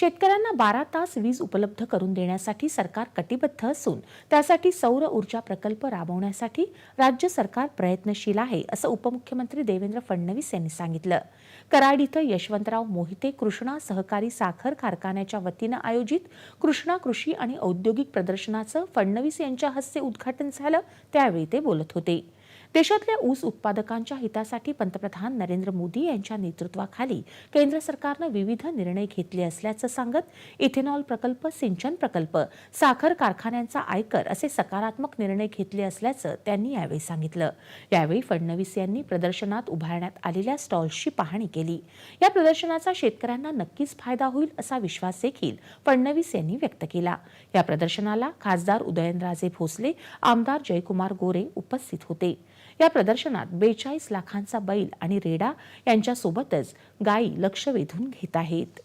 शेतकऱ्यांना बारा तास वीज उपलब्ध करून देण्यासाठी सरकार कटिबद्ध असून त्यासाठी सौर ऊर्जा प्रकल्प राबवण्यासाठी राज्य सरकार प्रयत्नशील आहे असं उपमुख्यमंत्री देवेंद्र फडणवीस यांनी सांगितलं. कराड इथं यशवंतराव मोहिते कृष्णा सहकारी साखर कारखान्याच्या वतीनं आयोजित कृष्णा कृषी आणि औद्योगिक प्रदर्शनाचं फडणवीस यांच्या हस्ते उद्घाटन झालं त्यावेळी ते बोलत होते. देशातल्या ऊस उत्पादकांच्या हितासाठी पंतप्रधान नरेंद्र मोदी यांच्या नेतृत्वाखाली केंद्र सरकारनं विविध निर्णय घेतले असल्याचं सांगत इथेनॉल प्रकल्प सिंचन प्रकल्प साखर कारखान्यांचा आयकर असे सकारात्मक निर्णय घेतले असल्याचं त्यांनी यावेळी सांगितलं. यावेळी फडणवीस यांनी प्रदर्शनात उभारण्यात आलेल्या स्टॉल्सची पाहणी केली. या प्रदर्शनाचा शेतकऱ्यांना नक्कीच फायदा होईल असा विश्वास देखील फडणवीस यांनी व्यक्त केला. या प्रदर्शनाला खासदार उदयनराजे भोसले आमदार जयकुमार गोरे उपस्थित होते. या प्रदर्शनात बेचाळीस लाखांचा बैल आणि रेडा यांच्यासोबतच गायी लक्ष वेधून घेत आहेत.